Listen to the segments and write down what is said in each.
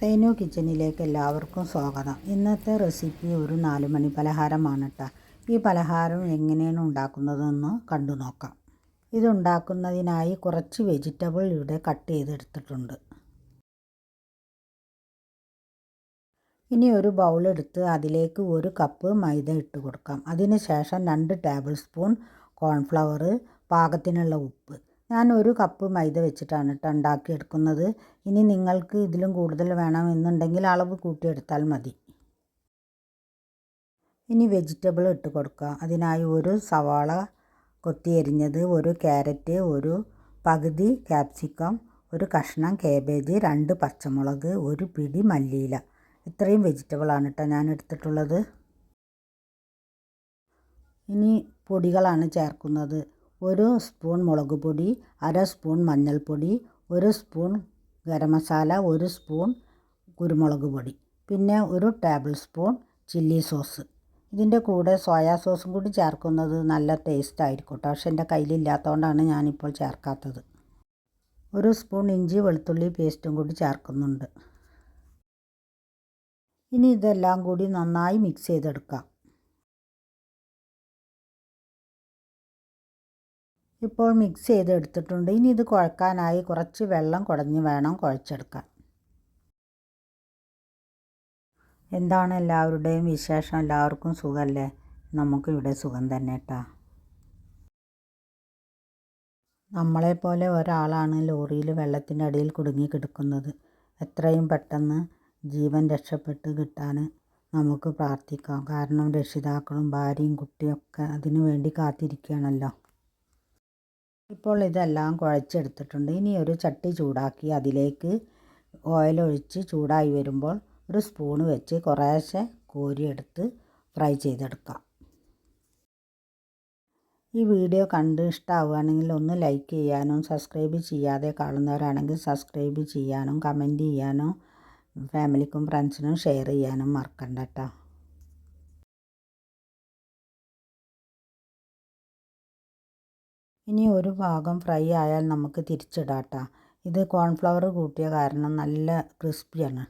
സൈനു കിച്ചനിലേക്ക് എല്ലാവർക്കും സ്വാഗതം. ഇന്നത്തെ റെസിപ്പി ഒരു നാലുമണി പലഹാരമാണ് കേട്ടോ ഈ പലഹാരം എങ്ങനെയാണ് ഉണ്ടാക്കുന്നതെന്ന് കണ്ടു നോക്കാം. ഇത് ഉണ്ടാക്കുന്നതിനായി കുറച്ച് വെജിറ്റബിൾ ഇവിടെ കട്ട് ചെയ്തെടുത്തിട്ടുണ്ട്. ഇനി ഒരു ബൗൾ എടുത്ത് അതിലേക്ക് ഒരു കപ്പ് മൈദ ഇട്ട് കൊടുക്കാം. അതിന് ശേഷം രണ്ട് ടേബിൾ സ്പൂൺ കോൺഫ്ലവർ പാകത്തിനുള്ള ഉപ്പ്. ഞാൻ ഒരു കപ്പ് മൈദ വെച്ചിട്ടാണ് കേട്ടോ ഉണ്ടാക്കിയെടുക്കുന്നത് ഇനി നിങ്ങൾക്ക് ഇതിലും കൂടുതൽ വേണമെന്നുണ്ടെങ്കിൽ അളവ് കൂട്ടിയെടുത്താൽ മതി. ഇനി വെജിറ്റബിൾ ഇട്ട് കൊടുക്കുക. അതിനായി ഒരു സവാള കൊത്തി എരിഞ്ഞത് ഒരു ക്യാരറ്റ് ഒരു പകുതി ക്യാപ്സിക്കം ഒരു കഷ്ണം കേബേജ് രണ്ട് പച്ചമുളക് ഒരു പിടി മല്ലിയില. ഇത്രയും വെജിറ്റബിളാണ് കേട്ടോ ഞാൻ എടുത്തിട്ടുള്ളത്. ഇനി പൊടികളാണ് ചേർക്കുന്നത്. ഒരു സ്പൂൺ മുളക് പൊടി അര സ്പൂൺ മഞ്ഞൾപ്പൊടി ഒരു സ്പൂൺ ഗരം മസാല ഒരു സ്പൂൺ കുരുമുളക് പൊടി. പിന്നെ ഒരു ടേബിൾ സ്പൂൺ ചില്ലി സോസ്. ഇതിന്റെ കൂടെ സോയാ സോസും കൂടി ചേർക്കുന്നത് നല്ല ടേസ്റ്റ് ആയിരിക്കും കേട്ടോ പക്ഷെ എന്റെ കയ്യിലില്ലാത്തതുകൊണ്ടാണ് ഞാനിപ്പോൾ ചേർക്കാത്തത്. ഒരു സ്പൂൺ ഇഞ്ചി വെളുത്തുള്ളി പേസ്റ്റും കൂടി ചേർക്കുന്നുണ്ട്. ഇനി ഇതെല്ലാം കൂടി നന്നായി മിക്സ് ചെയ്തെടുക്കാം. ഇപ്പോൾ മിക്സ് ചെയ്തെടുത്തിട്ടുണ്ട്. ഇനി ഇത് കുഴക്കാനായി കുറച്ച് വെള്ളം കുടഞ്ഞ് വേണം കുഴച്ചെടുക്കാൻ. എന്താണ് എല്ലാവരുടെയും വിശേഷം? എല്ലാവർക്കും സുഖമല്ലേ നമുക്കിവിടെ സുഖം തന്നെ കേട്ടാ നമ്മളെപ്പോലെ ഒരാളാണ് ലോറിയിൽ വെള്ളത്തിന്റെ അടിയിൽ കുടുങ്ങി കിടക്കുന്നത്. എത്രയും പെട്ടെന്ന് ജീവൻ രക്ഷപ്പെട്ട് കിട്ടാൻ നമുക്ക് പ്രാർത്ഥിക്കാം. കാരണം രക്ഷിതാക്കളും ഭാര്യയും കുട്ടിയൊക്കെ അതിനു വേണ്ടി കാത്തിരിക്കുകയാണല്ലോ. ഇപ്പോൾ ഇതെല്ലാം കുഴച്ചെടുത്തിട്ടുണ്ട്. ഇനി ഒരു ചട്ടി ചൂടാക്കി അതിലേക്ക് ഓയിലൊഴിച്ച് ചൂടായി വരുമ്പോൾ ഒരു സ്പൂണ് വെച്ച് കുറേശ്ശെ കോരിയെടുത്ത് ഫ്രൈ ചെയ്തെടുക്കാം. ഈ വീഡിയോ കണ്ട് ഇഷ്ടമാവുകയാണെങ്കിൽ ഒന്ന് ലൈക്ക് ചെയ്യാനും സബ്സ്ക്രൈബ് ചെയ്യാതെ കാണുന്നവരാണെങ്കിൽ സബ്സ്ക്രൈബ് ചെയ്യാനും കമന്റ് ചെയ്യാനും ഫാമിലിക്കും ഫ്രണ്ട്സിനും ഷെയർ ചെയ്യാനും മറക്കണ്ട കേട്ടോ ഇനി ഒരു ഭാഗം ഫ്രൈ ആയാൽ നമുക്ക് തിരിച്ചിടാം ഇത് കോൺഫ്ലവർ കൂട്ടിയ കാരണം നല്ല ക്രിസ്പിയാണ്.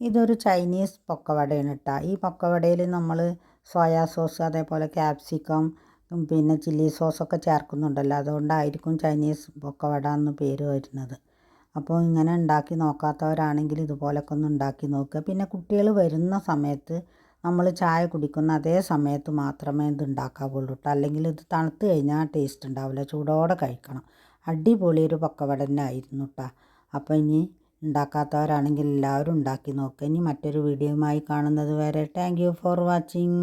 ഇതൊരു ചൈനീസ് പൊക്കവടയാണ് കേട്ടോ ഈ പൊക്കവടയിൽ നമ്മൾ സോയാ സോസ് അതേപോലെ ക്യാപ്സിക്കം പിന്നെ ചില്ലി സോസൊക്കെ ചേർക്കുന്നുണ്ടല്ലോ. അതുകൊണ്ടായിരിക്കും ചൈനീസ് പൊക്കവട എന്ന് പേര് വരുന്നത്. അപ്പോൾ ഇങ്ങനെ ഉണ്ടാക്കി നോക്കാത്തവരാണെങ്കിൽ ഇതുപോലൊക്കെ ഒന്ന് ഉണ്ടാക്കി നോക്കുക. പിന്നെ കുട്ടികൾ വരുന്ന സമയത്ത് നമ്മൾ ചായ കുടിക്കുന്ന അതേ സമയത്ത് മാത്രമേ ഇത് ഉണ്ടാക്കാവുള്ളൂ കേട്ടോ അല്ലെങ്കിൽ ഇത് തണുത്ത് കഴിഞ്ഞാൽ ടേസ്റ്റ് ഉണ്ടാവില്ല ചൂടോടെ കഴിക്കണം. അടിപൊളി ഒരു പക്കവട തന്നെ ആയിരുന്നു കേട്ടോ അപ്പോൾ ഇനി ഉണ്ടാക്കാത്തവരാണെങ്കിൽ എല്ലാവരും ഉണ്ടാക്കി നോക്കുക ഇനി മറ്റൊരു വീഡിയോയുമായി കാണുന്നത് വരെ താങ്ക് ഫോർ വാച്ചിങ്